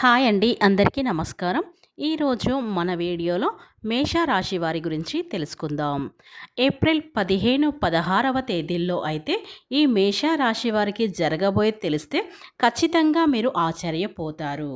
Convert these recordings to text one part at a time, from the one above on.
Hi అండి అందరికీ నమస్కారం. ఈరోజు మన వీడియోలో మేషరాశి వారి గురించి తెలుసుకుందాం. ఏప్రిల్ పదిహేను పదహారవ తేదీల్లో అయితే ఈ మేషరాశి వారికి జరగబోయే తెలిస్తే ఖచ్చితంగా మీరు ఆశ్చర్యపోతారు.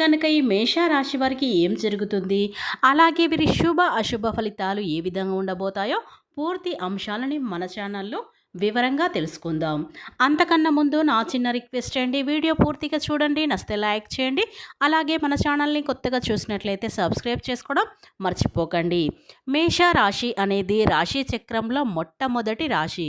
కనుక ఈ మేషరాశి వారికి ఏం జరుగుతుంది? అలాగే వీరి శుభ అశుభ ఫలితాలు ఏ విధంగా ఉండబోతాయో పూర్తి అంశాలని మన ఛానల్లో వివరంగా తెలుసుకుందాం. అంతకన్నా ముందు నా చిన్న రిక్వెస్ట్ అండి వీడియో పూర్తిగా చూడండి నస్తే లైక్ చేయండి అలాగే మన ఛానల్ని కొత్తగా చూసినట్లయితే సబ్స్క్రైబ్ చేసుకోవడం మర్చిపోకండి. మేష రాశి అనేది రాశి చక్రంలో మొట్టమొదటి రాశి.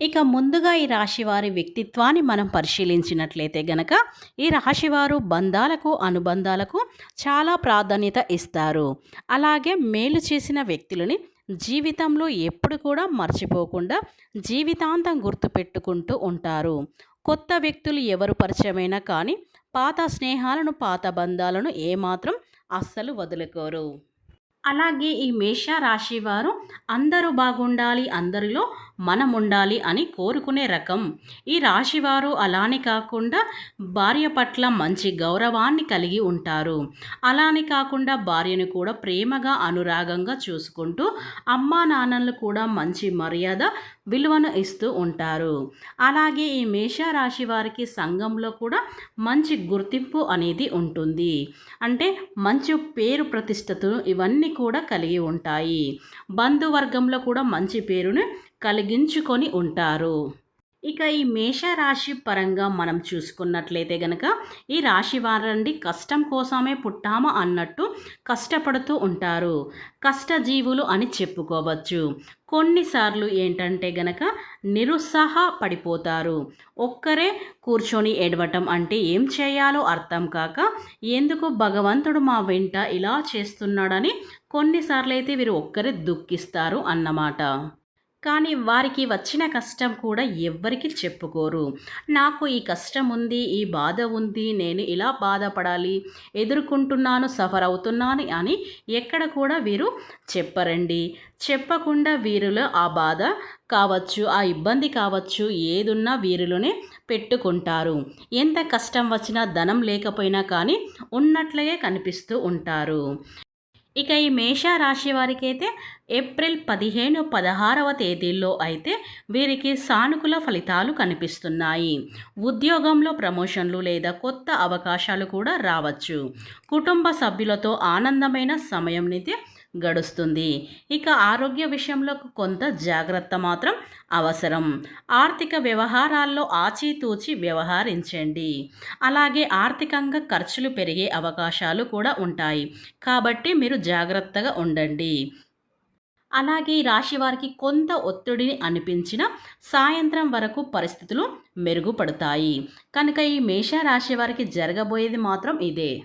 ఇక ముందుగా ఈ రాశివారి వ్యక్తిత్వాన్ని మనం పరిశీలించినట్లయితే గనక ఈ రాశివారు బంధాలకు అనుబంధాలకు చాలా ప్రాధాన్యత ఇస్తారు. అలాగే మేలు చేసిన వ్యక్తులని జీవితంలో ఎప్పుడు కూడా మర్చిపోకుండా జీవితాంతం గుర్తుపెట్టుకుంటూ ఉంటారు. కొత్త వ్యక్తులు ఎవరు పరిచయమైనా కానీ పాత స్నేహాలను పాత బంధాలను ఏమాత్రం అస్సలు వదులుకోరు. అలాగే ఈ మేష రాశి వారు అందరూ బాగుండాలి అందరిలో మనం ఉండాలి అని కోరుకునే రకం. ఈ రాశివారు అలానే కాకుండా భార్య పట్ల మంచి గౌరవాన్ని కలిగి ఉంటారు. అలానే కాకుండా భార్యను కూడా ప్రేమగా అనురాగంగా చూసుకుంటూ అమ్మా నాన్నలు కూడా మంచి మర్యాద విలువను ఇస్తూ ఉంటారు. అలాగే ఈ మేషరాశి వారికి సంఘంలో కూడా మంచి గుర్తింపు అనేది ఉంటుంది. అంటే మంచి పేరు ప్రతిష్టతను ఇవన్నీ కూడా కలిగి ఉంటాయి. బంధువర్గంలో కూడా మంచి పేరును కలిగించుకొని ఉంటారు. ఇక ఈ మేషరాశి పరంగా మనం చూసుకున్నట్లయితే గనక ఈ రాశి వారండి కష్టం కోసమే పుట్టామా అన్నట్టు కష్టపడుతూ ఉంటారు. కష్టజీవులు అని చెప్పుకోవచ్చు. కొన్నిసార్లు ఏంటంటే గనక నిరుత్సాహ పడిపోతారు. ఒక్కరే కూర్చొని ఎడవటం అంటే ఏం చేయాలో అర్థం కాక ఎందుకు భగవంతుడు మా వెంట ఇలా చేస్తున్నాడని కొన్నిసార్లు అయితే వీరు ఒక్కరే దుఃఖిస్తారు అన్నమాట. కానీ వారికి వచ్చిన కష్టం కూడా ఎవ్వరికి చెప్పుకోరు. నాకు ఈ కష్టం ఉంది ఈ బాధ ఉంది నేను ఇలా బాధపడాలి ఎదుర్కొంటున్నాను సఫర్ అవుతున్నాను అని ఎక్కడ కూడా వీరు చెప్పరండి. చెప్పకుండా వీరిలో ఆ బాధ కావచ్చు ఆ ఇబ్బంది కావచ్చు ఏదున్నా వీరిలోనే పెట్టుకుంటారు. ఎంత కష్టం వచ్చినా ధనం లేకపోయినా కానీ ఉన్నట్లే కనిపిస్తూ ఉంటారు. ఇక ఈ మేషరాశి వారికి అయితే ఏప్రిల్ పదిహేను పదహారవ తేదీల్లో అయితే వీరికి సానుకూల ఫలితాలు కనిపిస్తున్నాయి. ఉద్యోగంలో ప్రమోషన్లు లేదా కొత్త అవకాశాలు కూడా రావచ్చు. కుటుంబ సభ్యులతో ఆనందమైన సమయంనితే గడుస్తుంది. ఇక ఆరోగ్య విషయంలో కొంత జాగ్రత్త మాత్రం అవసరం. ఆర్థిక వ్యవహారాల్లో ఆచితూచి వ్యవహరించండి. అలాగే ఆర్థికంగా ఖర్చులు పెరిగే అవకాశాలు కూడా ఉంటాయి. కాబట్టి మీరు జాగ్రత్తగా ఉండండి. అలాగే రాశి వారికి కొంత ఒత్తిడిని అనిపించిన సాయంత్రం వరకు పరిస్థితులు మెరుగుపడతాయి. కనుక ఈ మేష రాశి వారికి జరగబోయేది మాత్రం ఇదే.